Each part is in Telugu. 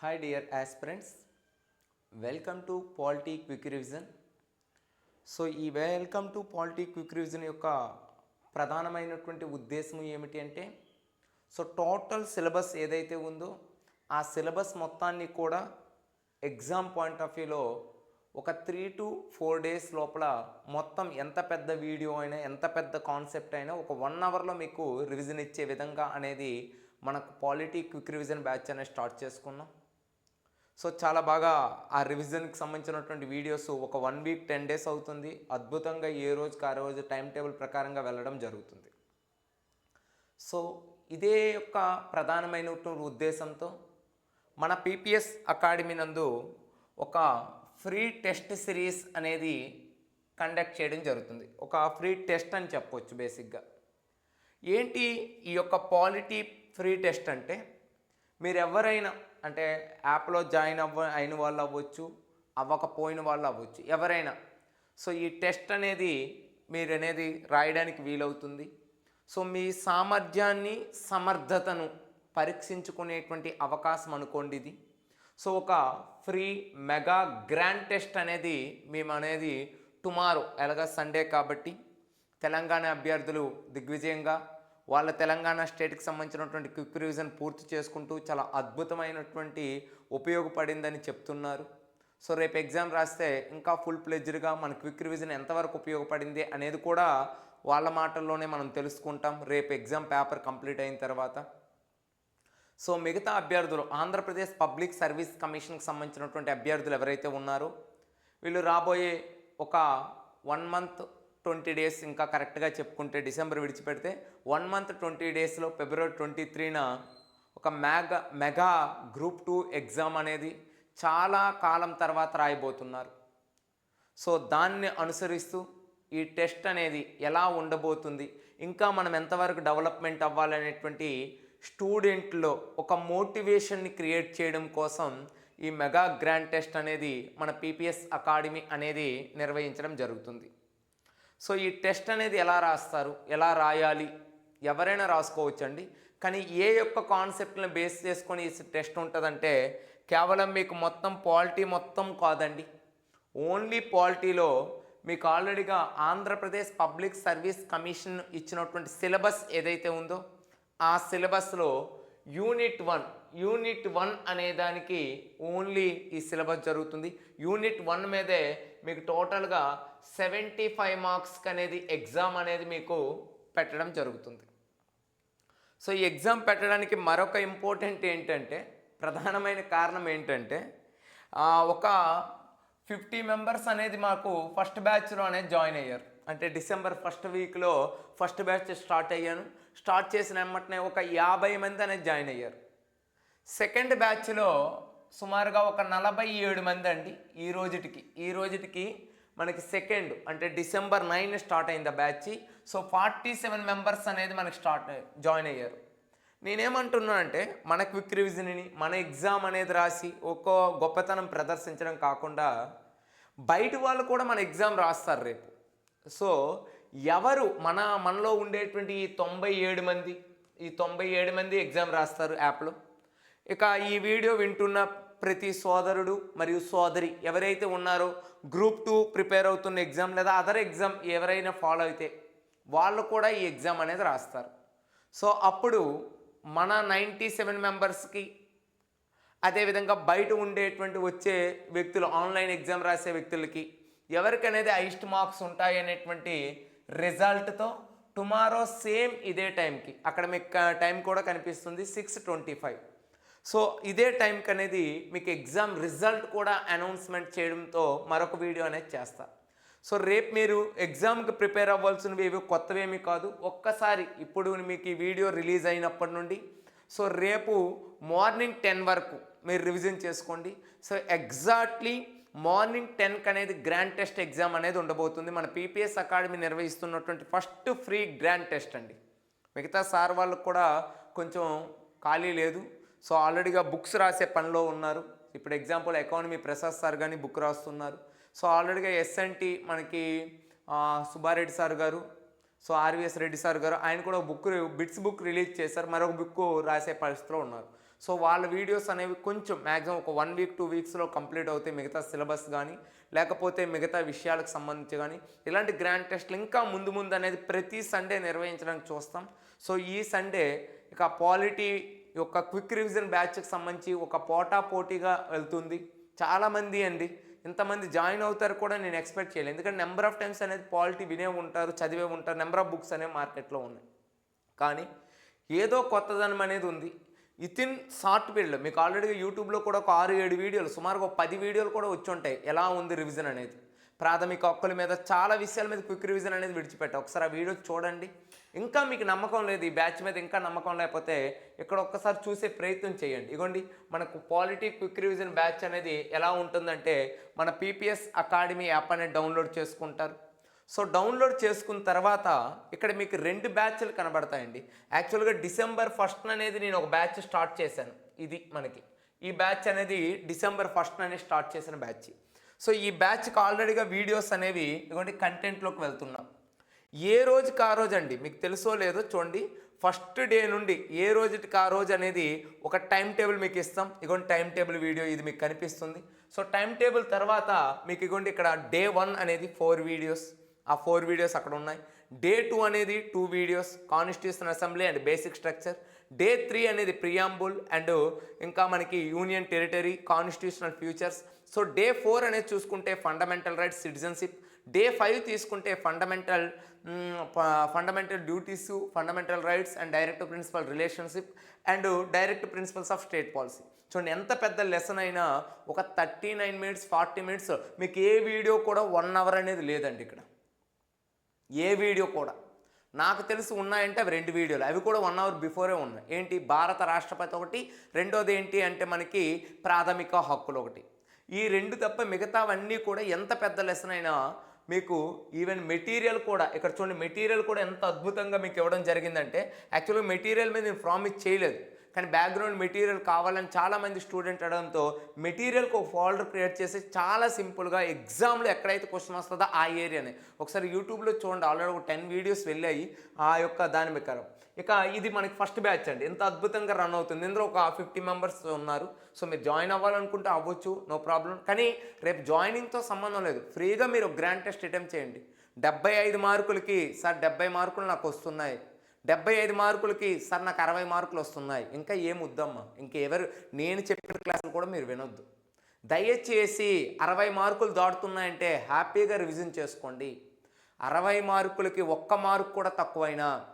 Hi dear aspirants welcome to polity quick revision so ఈ welcome to polity quick revision యొక్క ప్రధానమైనటువంటి ఉద్దేశం ఏమిటి అంటే సో టోటల్ సిలబస్ ఏదైతే ఉందో ఆ సిలబస్ మొత్తాన్ని కూడా ఎగ్జామ్ పాయింట్ ఆఫ్ వ్యూలో ఒక త్రీ టు ఫోర్ డేస్ లోపల మొత్తం ఎంత పెద్ద వీడియో అయినా ఎంత పెద్ద కాన్సెప్ట్ అయినా ఒక వన్ అవర్లో మీకు రివిజన్ ఇచ్చే విధంగా అనేది మనకు పాలిటీ క్విక్ రివిజన్ బ్యాచ్ అనేది స్టార్ట్ చేసుకున్నాం. సో చాలా బాగా ఆ రివిజన్కి సంబంధించినటువంటి వీడియోస్ ఒక వన్ వీక్ టెన్ డేస్ అవుతుంది. అద్భుతంగా ఏ రోజుకి ఆ రోజు టైం టేబుల్ ప్రకారంగా వెళ్ళడం జరుగుతుంది. సో ఇదే యొక్క ప్రధానమైనటువంటి ఉద్దేశంతో మన పీపీఎస్ అకాడమీ నందు ఒక ఫ్రీ టెస్ట్ సిరీస్ అనేది కండక్ట్ చేయడం జరుగుతుంది. ఒక ఫ్రీ టెస్ట్ అని చెప్పొచ్చు బేసిక్గా ఏంటి ఈ యొక్క పాలిటీ ఫ్రీ టెస్ట్ అంటే మీరు ఎవరైనా అంటే యాప్లో జాయిన్ అవ్వ అయిన వాళ్ళు అవ్వచ్చు అవ్వకపోయిన వాళ్ళు అవ్వచ్చు ఎవరైనా. సో ఈ టెస్ట్ అనేది మీరు అనేది రాయడానికి వీలవుతుంది. సో మీ సామర్థ్యాన్ని సమర్థతను పరీక్షించుకునేటువంటి అవకాశం అనుకోండి ఇది. సో ఒక ఫ్రీ మెగా గ్రాండ్ టెస్ట్ అనేది మేము అనేది టుమారో ఎలాగ సండే కాబట్టి తెలంగాణ అభ్యర్థులు దిగ్విజయంగా వాళ్ళ తెలంగాణ స్టేట్కి సంబంధించినటువంటి క్విక్ రివిజన్ పూర్తి చేసుకుంటూ చాలా అద్భుతమైనటువంటి ఉపయోగపడిందని చెప్తున్నారు. సో రేపు ఎగ్జామ్ రాస్తే ఇంకా ఫుల్ ప్లెజ్డ్గా మన క్విక్ రివిజన్ ఎంతవరకు ఉపయోగపడింది అనేది కూడా వాళ్ళ మాటల్లోనే మనం తెలుసుకుంటాం. రేపు ఎగ్జామ్ పేపర్ కంప్లీట్ అయిన తర్వాత. సో మిగతా అభ్యర్థులు ఆంధ్రప్రదేశ్ పబ్లిక్ సర్వీస్ కమిషన్కి సంబంధించినటువంటి అభ్యర్థులు ఎవరైతే ఉన్నారో వీళ్ళు రాబోయే ఒక వన్ మంత్ ట్వంటీ డేస్ ఇంకా కరెక్ట్గా చెప్పుకుంటే డిసెంబర్ విడిచిపెడితే వన్ మంత్ ట్వంటీ డేస్లో ఫిబ్రవరి ట్వంటీ త్రీన ఒక mega mega group two exam అనేది చాలా కాలం తర్వాత రాయబోతున్నారు. సో దాన్ని అనుసరిస్తూ ఈ టెస్ట్ అనేది ఎలా ఉండబోతుంది ఇంకా మనం ఎంతవరకు డెవలప్మెంట్ అవ్వాలనేటువంటి స్టూడెంట్లో ఒక మోటివేషన్ని క్రియేట్ చేయడం కోసం ఈ మెగా గ్రాండ్ టెస్ట్ అనేది మన పీపీఎస్ అకాడమీ అనేది నిర్వహించడం జరుగుతుంది. సో ఈ టెస్ట్ అనేది ఎలా రాస్తారు ఎలా రాయాలి ఎవరైనా రాసుకోవచ్చండి. కానీ ఏ యొక్క కాన్సెప్ట్ని బేస్ చేసుకొని ఈ టెస్ట్ ఉంటుందంటే కేవలం మీకు మొత్తం పాలిటీ మొత్తం కాదండి. ఓన్లీ పాలిటీలో మీకు ఆల్రెడీగా ఆంధ్రప్రదేశ్ పబ్లిక్ సర్వీస్ కమిషన్ ఇచ్చినటువంటి సిలబస్ ఏదైతే ఉందో ఆ సిలబస్లో యూనిట్ వన్ యూనిట్ వన్ అనే దానికి ఓన్లీ ఈ సిలబస్ జరుగుతుంది. యూనిట్ వన్ మీదే మీకు టోటల్గా సెవెంటీ ఫైవ్ మార్క్స్కి అనేది ఎగ్జామ్ అనేది మీకు పెట్టడం జరుగుతుంది. సో ఈ ఎగ్జామ్ పెట్టడానికి మరొక ఇంపార్టెంట్ ఏంటంటే ప్రధానమైన కారణం ఏంటంటే ఒక ఫిఫ్టీ మెంబర్స్ అనేది మాకు ఫస్ట్ బ్యాచ్లో అనేది జాయిన్ అయ్యారు. అంటే డిసెంబర్ ఫస్ట్ వీక్లో ఫస్ట్ బ్యాచ్ స్టార్ట్ అయ్యాను. స్టార్ట్ చేసిన వెంటనే ఒక యాభై మంది అనేది జాయిన్ అయ్యారు. సెకండ్ బ్యాచ్లో సుమారుగా ఒక నలభై ఏడు మంది అండి ఈ రోజుటికి. ఈ రోజుటికి మనకి సెకండ్ అంటే డిసెంబర్ నైన్ స్టార్ట్ అయింది batch so forty seven members అనేది మనకి స్టార్ట్ జాయిన్ అయ్యారు. నేనేమంటున్నానంటే మన క్విక్ రివిజన్ని మన ఎగ్జామ్ అనేది రాసి ఒక్కో గొప్పతనం ప్రదర్శించడం కాకుండా బయట వాళ్ళు కూడా మన ఎగ్జామ్ రాస్తారు రేపు. సో ఎవరు మన మనలో ఉండేటువంటి ఈ తొంభై ఏడు మంది ఈ తొంభై ఏడు మంది ఎగ్జామ్ రాస్తారు యాప్లో ఇక ఈ వీడియో వింటున్న ప్రతి సోదరుడు మరియు సోదరి ఎవరైతే ఉన్నారో గ్రూప్ టూ ప్రిపేర్ అవుతున్న ఎగ్జామ్ లేదా అదర్ ఎగ్జామ్ ఎవరైనా ఫాలో అయితే వాళ్ళు కూడా ఈ ఎగ్జామ్ అనేది రాస్తారు. సో అప్పుడు మన నైంటీ సెవెన్ మెంబర్స్కి అదేవిధంగా బయట ఉండేటువంటి వచ్చే వ్యక్తులు ఆన్లైన్ ఎగ్జామ్ రాసే వ్యక్తులకి ఎవరికనేది హైస్ట్ మార్క్స్ ఉంటాయి అనేటువంటి రిజల్ట్తో టుమారో సేమ్ ఇదే టైంకి అక్కడ మీకు టైం కూడా కనిపిస్తుంది సిక్స్ ట్వంటీ ఫైవ్ సో ఇదే టైంకి అనేది మీకు ఎగ్జామ్ రిజల్ట్ కూడా అనౌన్స్మెంట్ చేయడంతో మరొక వీడియో అనేది చేస్తా. సో రేపు మీరు ఎగ్జామ్కి ప్రిపేర్ అవ్వాల్సినవి ఏవి కొత్తవేమి కాదు. ఒక్కసారి ఇప్పుడు మీకు ఈ వీడియో రిలీజ్ అయినప్పటి నుండి సో రేపు మార్నింగ్ టెన్ వరకు మీరు రివిజన్ చేసుకోండి. సో ఎగ్జాక్ట్లీ మార్నింగ్ టెన్కి అనేది గ్రాండ్ టెస్ట్ ఎగ్జామ్ అనేది ఉండబోతుంది. మన పీపీఎస్ అకాడమీ నిర్వహిస్తున్నటువంటి ఫస్ట్ ఫ్రీ గ్రాండ్ టెస్ట్ అండి. మిగతా సార్ వాళ్ళకు కూడా కొంచెం ఖాళీ లేదు. సో ఆల్రెడీగా బుక్స్ రాసే పనిలో ఉన్నారు. ఇప్పుడు ఎగ్జాంపుల్ ఎకానమీ ప్రసాద్ సార్ కానీ బుక్ రాస్తున్నారు. సో ఆల్రెడీగా ఎస్ఎన్టీ మనకి సుబ్బారెడ్డి సార్ గారు సో ఆర్విఎస్ రెడ్డి సార్ గారు ఆయన కూడా బుక్ బిట్స్ బుక్ రిలీజ్ చేశారు. మరొక బుక్ రాసే పరిస్థితిలో ఉన్నారు. సో వాళ్ళ వీడియోస్ అనేవి కొంచెం మ్యాక్సిమం ఒక వన్ వీక్ టూ వీక్స్లో కంప్లీట్ అవుతాయి మిగతా సిలబస్ కానీ లేకపోతే మిగతా విషయాలకు సంబంధించి కానీ ఇలాంటి గ్రాండ్ టెస్ట్లు ఇంకా ముందు ముందు అనేది ప్రతి సండే నిర్వహించడానికి చూస్తాం. సో ఈ సండే ఇక పాలిటీ యొక్క క్విక్ రివిజన్ బ్యాచ్కి సంబంధించి ఒక పోటా పోటీగా వెళ్తుంది. చాలామంది అండి. ఇంతమంది జాయిన్ అవుతారు కూడా నేను ఎక్స్పెక్ట్ చేయలేదు. ఎందుకంటే నెంబర్ ఆఫ్ టైమ్స్ అనేది పాలిటీ వినే ఉంటారు చదివే ఉంటారు నెంబర్ ఆఫ్ బుక్స్ అనేవి మార్కెట్లో ఉన్నాయి. కానీ ఏదో కొత్తదనం అనేది ఉంది. ఇన్ షార్ట్ పీరియడ్లో మీకు ఆల్రెడీ యూట్యూబ్లో కూడా ఒక ఆరు ఏడు వీడియోలు సుమారుగా ఒక పది వీడియోలు కూడా వచ్చి ఉంటాయి. ఎలా ఉంది రివిజన్ అనేది? ప్రాథమిక హక్కుల మీద చాలా విషయాల మీద క్విక్ రివిజన్ అనేది విడిచిపెట్టా. ఒకసారి ఆ వీడియో చూడండి. ఇంకా మీకు నమ్మకం లేదు ఈ బ్యాచ్ మీద ఇంకా నమ్మకం లేకపోతే ఇక్కడ ఒక్కసారి చూసే ప్రయత్నం చేయండి. ఇగోండి మనకు పాలిటీ క్విక్ రివిజన్ బ్యాచ్ అనేది ఎలా ఉంటుందంటే మన పీపీఎస్ అకాడమీ యాప్ అనేది డౌన్లోడ్ చేసుకుంటారు. సో డౌన్లోడ్ చేసుకున్న తర్వాత ఇక్కడ మీకు రెండు బ్యాచ్లు కనబడతాయండి. యాక్చువల్గా డిసెంబర్ ఫస్ట్ అనేది నేను ఒక బ్యాచ్ స్టార్ట్ చేశాను. ఇది మనకి. ఈ బ్యాచ్ అనేది డిసెంబర్ ఫస్ట్ అనేది స్టార్ట్ చేసిన బ్యాచ్ సో ఈ బ్యాచ్కి ఆల్రెడీగా వీడియోస్ అనేవి ఇదిగోండి కంటెంట్లోకి వెళ్తున్నాం. ఏ రోజుకి ఆ రోజు అండి? మీకు తెలుసో లేదో చూడండి. ఫస్ట్ డే నుండి ఏ రోజుకి ఆ రోజు అనేది ఒక టైం టేబుల్ మీకు ఇస్తాం. ఇగోండి టైం టేబుల్ వీడియో ఇది మీకు కనిపిస్తుంది. సో టైం టేబుల్ తర్వాత మీకు ఇగోండి ఇక్కడ డే వన్ అనేది ఫోర్ వీడియోస్. ఆ ఫోర్ వీడియోస్ అక్కడ ఉన్నాయి. డే టూ అనేది two videos. Constitution assembly and basic structure. Day three అనేది ప్రియాంబుల్ అండ్ ఇంకా మనకి union territory constitutional features so day four అనేది చూసుకుంటే fundamental rights citizenship day five తీసుకుంటే fundamental fundamental duties fundamental rights and direct principle relationship and direct principles of state policy చూడండి ఎంత పెద్ద లెసన్ అయినా ఒక thirty nine minutes forty minutes మీకు ఏ వీడియో కూడా వన్ అవర్ అనేది లేదండి ఇక్కడ. ఏ వీడియో కూడా. నాకు తెలిసి ఉన్నాయంటే అవి రెండు వీడియోలు. అవి కూడా వన్ అవర్ బిఫోరే ఉన్నాయి. ఏంటి? భారత రాష్ట్రపతి ఒకటి రెండోది ఏంటి అంటే మనకి ప్రాథమిక హక్కులు ఒకటి. ఈ రెండు తప్ప మిగతావన్నీ కూడా ఎంత పెద్ద లెసన్ అయినా మీకు ఈవెన్ మెటీరియల్ కూడా ఇక్కడ చూడండి మెటీరియల్ కూడా ఎంత అద్భుతంగా మీకు ఇవ్వడం జరిగిందంటే యాక్చువల్గా మెటీరియల్ మీద నేను ప్రామిస్ చేయలేదు. కానీ బ్యాక్గ్రౌండ్ మెటీరియల్ కావాలని చాలామంది స్టూడెంట్ అడగడంతో మెటీరియల్కి ఒక ఫోల్డర్ క్రియేట్ చేసి చాలా సింపుల్గా ఎగ్జామ్లో ఎక్కడైతే క్వశ్చన్ వస్తుందో ఆ ఏరియానే ఒకసారి యూట్యూబ్లో చూడండి ఆల్రెడీ ఒక టెన్ వీడియోస్ వెళ్ళాయి ఆ యొక్క దాని ప్రకారం. ఇక ఇది మనకి ఫస్ట్ బ్యాచ్ అండి. ఎంత అద్భుతంగా రన్ అవుతుంది. ఇందులో ఒక ఫిఫ్టీ మెంబర్స్ ఉన్నారు. సో మీరు జాయిన్ అవ్వాలనుకుంటే అవ్వచ్చు నో ప్రాబ్లం కానీ రేపు జాయినింగ్తో సంబంధం లేదు. ఫ్రీగా మీరు గ్రాండ్ టెస్ట్ అటెంప్ట్ చేయండి. డెబ్బై ఐదు మార్కులకి సార్ డెబ్బై మార్కులు నాకు వస్తున్నాయి. డెబ్బై ఐదు మార్కులకి సార్ నాకు అరవై మార్కులు వస్తున్నాయి. ఇంకా ఏం వద్దమ్మా? ఇంకెవరు నేను చెప్పిన క్లాసులు కూడా మీరు వినొద్దు. దయచేసి అరవై మార్కులు దాటుతున్నాయంటే హ్యాపీగా రివిజన్ చేసుకోండి. అరవై మార్కులకి ఒక్క మార్కు కూడా తక్కువైనా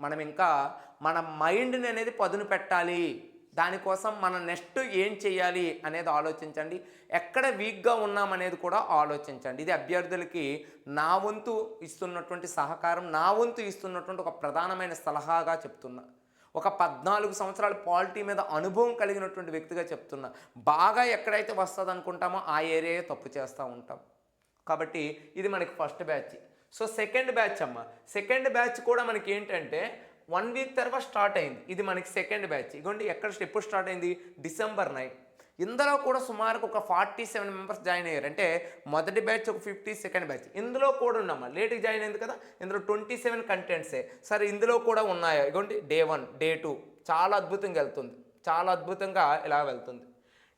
మనం ఇంకా మన మైండ్ని అనేది పదును పెట్టాలి. దానికోసం మనం నెక్స్ట్ ఏం చేయాలి అనేది ఆలోచించండి. ఎక్కడ వీక్గా ఉన్నామనేది కూడా ఆలోచించండి. ఇది అభ్యర్థులకి నా వంతు ఇస్తున్నటువంటి సహకారం నా వంతు ఇస్తున్నటువంటి ఒక ప్రధానమైన సలహాగా చెప్తున్నా. ఒక పద్నాలుగు సంవత్సరాల పాలిటీ మీద అనుభవం కలిగినటువంటి వ్యక్తిగా చెప్తున్నా. బాగా ఎక్కడైతే వస్తుంది అనుకుంటామో ఆ ఏరియా తప్పు చేస్తూ ఉంటాం. కాబట్టి ఇది మనకి first batch. So second batch అమ్మ. సెకండ్ బ్యాచ్ కూడా మనకి ఏంటంటే వన్ వీక్ తర్వాత స్టార్ట్ అయింది. ఇది మనకి సెకండ్ బ్యాచ్ ఇగోండి ఎక్కడ ఎప్పుడు స్టార్ట్ అయింది? డిసెంబర్ నైన్ ఇందులో కూడా సుమారుకు ఒక ఫార్టీ సెవెన్ మెంబర్స్ జాయిన్ అయ్యారు. అంటే మొదటి బ్యాచ్ ఒక ఫిఫ్టీ సెకండ్ బ్యాచ్ ఇందులో కూడా ఉన్నామా? లేట్గా జాయిన్ అయింది కదా? ఇందులో ట్వంటీ సెవెన్ కంటెంట్సే సరే ఇందులో కూడా ఉన్నాయా? ఇగోండి డే వన్ డే టూ చాలా అద్భుతంగా వెళ్తుంది. చాలా అద్భుతంగా ఇలా వెళ్తుంది.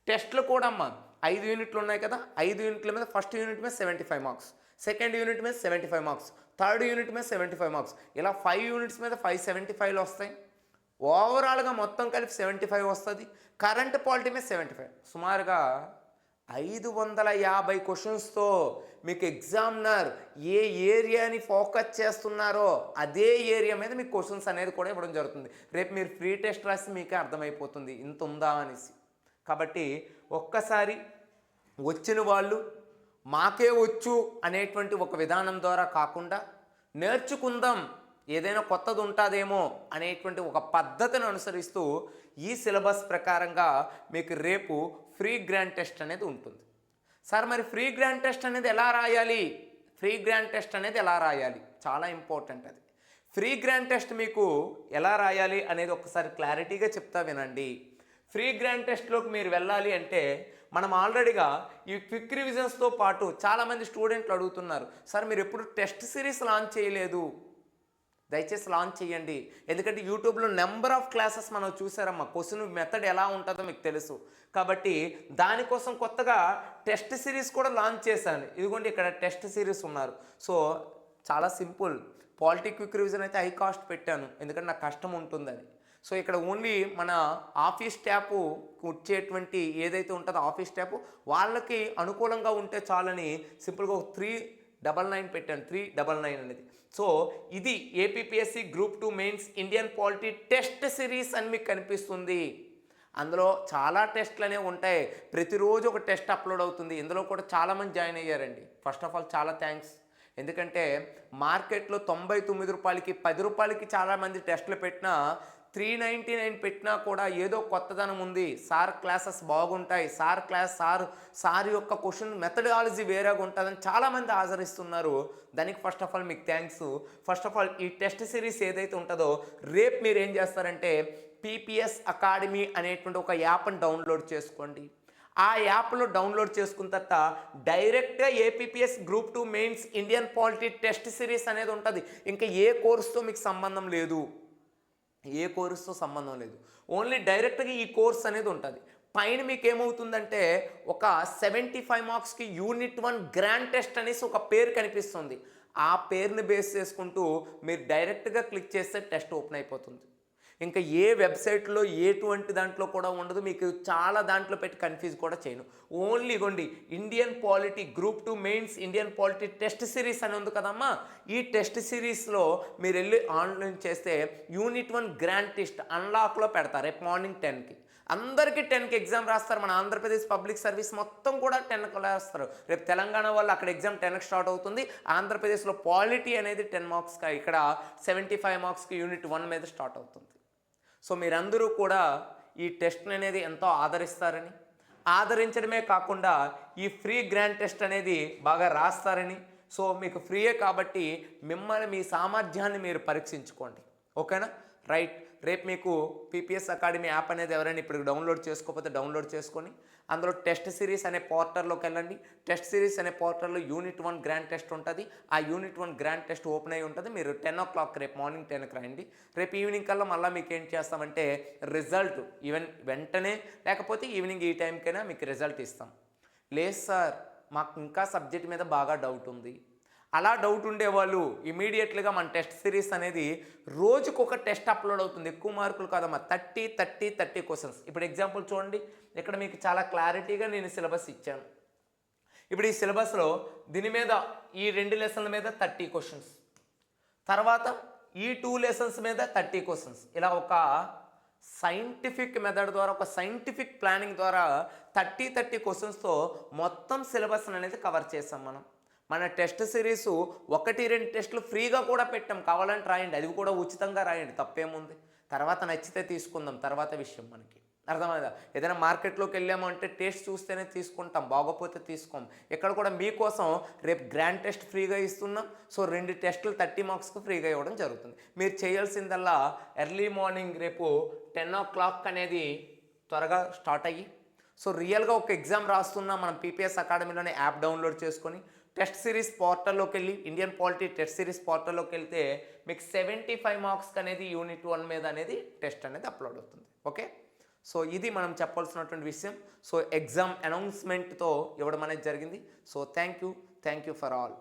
టెస్ట్లు కూడా అమ్మా ఐదు యూనిట్లు ఉన్నాయి కదా? ఐదు యూనిట్ల మీద ఫస్ట్ యూనిట్ మీద seventy five marks second unit మీద seventy five marks third unit మీద సెవెంటీ ఫైవ్ మార్క్స్. ఇలా ఫైవ్ యూనిట్స్ మీద ఫైవ్ సెవెంటీ ఫైవ్లు వస్తాయి. ఓవరాల్గా మొత్తం కలిపి సెవెంటీ ఫైవ్ వస్తుంది. కరెంట్ పాలిటీ మీద సెవెంటీ ఫైవ్. సుమారుగా ఐదు వందల యాభై క్వశ్చన్స్తో మీకు ఎగ్జామినర్ ఏ ఏరియాని ఫోకస్ చేస్తున్నారో అదే ఏరియా మీద మీకు క్వశ్చన్స్ అనేది కూడా ఇవ్వడం జరుగుతుంది. రేపు మీరు ఫ్రీ టెస్ట్ రాసి మీకే అర్థమైపోతుంది. ఇంత ఉందా అనేసి. కాబట్టి ఒక్కసారి వచ్చిన వాళ్ళు మాకే వచ్చు అనేటువంటి ఒక విధానం ద్వారా కాకుండా నేర్చుకుందాం ఏదైనా కొత్తది ఉంటుందేమో అనేటువంటి ఒక పద్ధతిని అనుసరిస్తూ ఈ సిలబస్ ప్రకారంగా మీకు రేపు ఫ్రీ గ్రాండ్ టెస్ట్ అనేది ఉంటుంది. సార్ మరి ఫ్రీ గ్రాండ్ టెస్ట్ అనేది ఎలా రాయాలి? ఫ్రీ గ్రాండ్ టెస్ట్ అనేది ఎలా రాయాలి? చాలా ఇంపార్టెంట్ అది. ఫ్రీ గ్రాండ్ టెస్ట్ మీకు ఎలా రాయాలి అనేది ఒకసారి క్లారిటీగా చెప్తా వినండి. ఫ్రీ గ్రాండ్ టెస్ట్లోకి మీరు వెళ్ళాలి అంటే మనం ఆల్రెడీగా ఈ క్విక్ రివిజన్స్తో పాటు చాలామంది స్టూడెంట్లు అడుగుతున్నారు సార్ మీరు ఎప్పుడు టెస్ట్ సిరీస్ లాంచ్ చేయలేదు? దయచేసి లాంచ్ చేయండి. ఎందుకంటే యూట్యూబ్లో నెంబర్ ఆఫ్ క్లాసెస్ మనం చూసారమ్మా. క్వశ్చన్ మెథడ్ ఎలా ఉంటుందో మీకు తెలుసు. కాబట్టి దానికోసం కొత్తగా టెస్ట్ సిరీస్ కూడా లాంచ్ చేశాను. ఇదిగోండి ఇక్కడ టెస్ట్ సిరీస్ ఉన్నారు. సో చాలా సింపుల్. పాలిటిక్ క్విక్ రివిజన్ అయితే హై కాస్ట్ పెట్టాను. ఎందుకంటే నాకు కష్టం ఉంటుందని. సో ఇక్కడ ఓన్లీ మన ఆఫీస్ ట్యాపు వచ్చేటువంటి ఏదైతే ఉంటుందో ఆఫీస్ ట్యాప్ వాళ్ళకి అనుకూలంగా ఉంటే చాలని సింపుల్గా ఒక త్రీ డబల్ నైన్ పెట్టాను త్రీ డబల్ నైన్ అనేది. సో ఇది APPSC group two mains Indian polity test series అని మీకు కనిపిస్తుంది. అందులో చాలా టెస్ట్లు అనేవి ఉంటాయి. ప్రతిరోజు ఒక టెస్ట్ అప్లోడ్ అవుతుంది. ఇందులో కూడా చాలామంది జాయిన్ అయ్యారండి. ఫస్ట్ ఆఫ్ ఆల్ చాలా థ్యాంక్స్ ఎందుకంటే మార్కెట్లో తొంభై తొమ్మిది రూపాయలకి పది రూపాయలకి చాలామంది టెస్ట్లు పెట్టినా త్రీ నైంటీ నైన్ పెట్టినా కూడా ఏదో కొత్తదనం ఉంది. సార్ క్లాసెస్ బాగుంటాయి. సార్ క్లాస్ సార్ సార్ యొక్క క్వశ్చన్ మెథడాలజీ వేరేగా ఉంటుందని చాలామంది ఆచరిస్తున్నారు దానికి ఫస్ట్ ఆఫ్ ఆల్ మీకు థ్యాంక్స్ ఫస్ట్ ఆఫ్ ఆల్ ఈ టెస్ట్ సిరీస్ ఏదైతే ఉంటుందో రేపు మీరు ఏం చేస్తారంటే పీపీఎస్ అకాడమీ అనేటువంటి ఒక యాప్ని డౌన్లోడ్ చేసుకోండి. ఆ యాప్లో డౌన్లోడ్ చేసుకున్న తర్వాత డైరెక్ట్గా APPS group two mains Indian polity test series అనేది ఉంటుంది. ఇంకా ఏ కోర్స్తో మీకు సంబంధం లేదు. ఏ కోర్సుతో సంబంధం లేదు. ఓన్లీ డైరెక్ట్గా ఈ కోర్స్ అనేది ఉంటుంది. పైన మీకు ఏమవుతుందంటే ఒక సెవెంటీ ఫైవ్ మార్క్స్కి యూనిట్ వన్ గ్రాండ్ టెస్ట్ అనేసి ఒక పేరు కనిపిస్తుంది. ఆ పేరుని బేస్ చేసుకుంటూ మీరు డైరెక్ట్గా క్లిక్ చేస్తే టెస్ట్ ఓపెన్ అయిపోతుంది. ఇంకా ఏ వెబ్సైట్లో ఎటువంటి దాంట్లో కూడా ఉండదు. మీకు చాలా దాంట్లో పెట్టి కన్ఫ్యూజ్ కూడా చేయను. ఓన్లీ ఇగోండి Indian polity group two mains Indian polity test series అని ఉంది కదమ్మా. ఈ టెస్ట్ సిరీస్లో మీరు వెళ్ళి ఆన్లైన్ చేస్తే యూనిట్ వన్ గ్రాండ్ టెస్ట్ అన్లాక్లో పెడతారు రేపు మార్నింగ్ టెన్కి. అందరికీ టెన్కి ఎగ్జామ్ రాస్తారు. మన ఆంధ్రప్రదేశ్ పబ్లిక్ సర్వీస్ మొత్తం కూడా టెన్కి రాస్తారు. రేపు తెలంగాణ వాళ్ళు అక్కడ ఎగ్జామ్ టెన్కి స్టార్ట్ అవుతుంది. ఆంధ్రప్రదేశ్లో పాలిటీ అనేది టెన్ మార్క్స్కి ఇక్కడ సెవెంటీ ఫైవ్ మార్క్స్కి యూనిట్ వన్ మీద స్టార్ట్ అవుతుంది. సో మీరందరూ కూడా ఈ టెస్ట్ అనేది ఎంతో ఆదరిస్తారని. ఆదరించడమే కాకుండా ఈ ఫ్రీ గ్రాండ్ టెస్ట్ అనేది బాగా రాస్తారని. సో మీకు ఫ్రీయే కాబట్టి మిమ్మల్ని మీ సామర్థ్యాన్ని మీరు పరీక్షించుకోండి. ఓకేనా? రైట్. రేపు మీకు పీపీఎస్ అకాడమీ యాప్ అనేది ఎవరైనా ఇప్పుడు డౌన్లోడ్ చేసుకోకపోతే డౌన్లోడ్ చేసుకొని అందులో టెస్ట్ సిరీస్ అనే పోర్టల్లోకి వెళ్ళండి. టెస్ట్ సిరీస్ అనే పోర్టల్లో యూనిట్ వన్ గ్రాండ్ టెస్ట్ ఉంటుంది. ఆ unit one grand test open అయి ఉంటుంది. మీరు టెన్ ఓ క్లాక్ రేపు మార్నింగ్ టెన్కి రండి రేపు ఈవినింగ్ కల్లా మళ్ళీ మీకు ఏం చేస్తామంటే రిజల్ట్ ఈవెన్ వెంటనే లేకపోతే ఈవినింగ్ ఈ టైంకైనా మీకు రిజల్ట్ ఇస్తాం. లేదు సార్ మాకు ఇంకా సబ్జెక్ట్ మీద బాగా డౌట్ ఉంది. అలా డౌట్ ఉండేవాళ్ళు ఇమీడియట్లీగా మన టెస్ట్ సిరీస్ అనేది రోజుకు ఒక టెస్ట్ అప్లోడ్ అవుతుంది. ఎక్కువ మార్కులు కాదమ్మా థర్టీ థర్టీ థర్టీ క్వశ్చన్స్ ఇప్పుడు ఎగ్జాంపుల్ చూడండి. ఇక్కడ మీకు చాలా క్లారిటీగా నేను సిలబస్ ఇచ్చాను. ఇప్పుడు ఈ సిలబస్లో దీని మీద ఈ రెండు లెసన్ల మీద థర్టీ క్వశ్చన్స్ తర్వాత ఈ టూ లెసన్స్ మీద థర్టీ క్వశ్చన్స్ ఇలా ఒక సైంటిఫిక్ మెథడ్ ద్వారా ఒక సైంటిఫిక్ ప్లానింగ్ ద్వారా థర్టీ థర్టీ క్వశ్చన్స్తో మొత్తం సిలబస్ అనేది కవర్ చేసాం మనం. మన టెస్ట్ సిరీస్ ఒకటి రెండు టెస్టులు ఫ్రీగా కూడా పెట్టాం. కావాలంటే రాయండి. అది కూడా ఉచితంగా రాయండి. తప్పేముంది? తర్వాత నచ్చితే తీసుకుందాం. తర్వాత విషయం మనకి. అర్థమైందా? ఏదైనా మార్కెట్లోకి వెళ్ళాము అంటే టేస్ట్ చూస్తేనే తీసుకుంటాం. బాగోపోతే తీసుకోం. ఇక్కడ కూడా మీకోసం రేపు గ్రాండ్ టెస్ట్ ఫ్రీగా ఇస్తున్నాం. సో రెండు టెస్టులు థర్టీ మార్క్స్కి ఫ్రీగా ఇవ్వడం జరుగుతుంది. మీరు చేయాల్సిందల్లా ఎర్లీ మార్నింగ్ రేపు టెన్ ఓ క్లాక్ అనేది త్వరగా స్టార్ట్ అయ్యి సో రియల్గా ఒక ఎగ్జామ్ రాస్తున్నా మనం పీపీఎస్ అకాడమీలోనే యాప్ డౌన్లోడ్ చేసుకొని టెస్ట్ సిరీస్ పోర్టల్లోకి వెళ్ళి ఇండియన్ పాలిటీ టెస్ట్ సిరీస్ పోర్టల్లోకి వెళ్తే మీకు సెవెంటీ ఫైవ్ మార్క్స్కి అనేది యూనిట్ వన్ మీద అనేది టెస్ట్ అనేది అప్లోడ్ అవుతుంది. ఓకే? సో ఇది మనం చెప్పాల్సినటువంటి విషయం. సో ఎగ్జామ్ అనౌన్స్మెంట్తో ఇవ్వడం అనేది జరిగింది. So thank you. Thank you for all.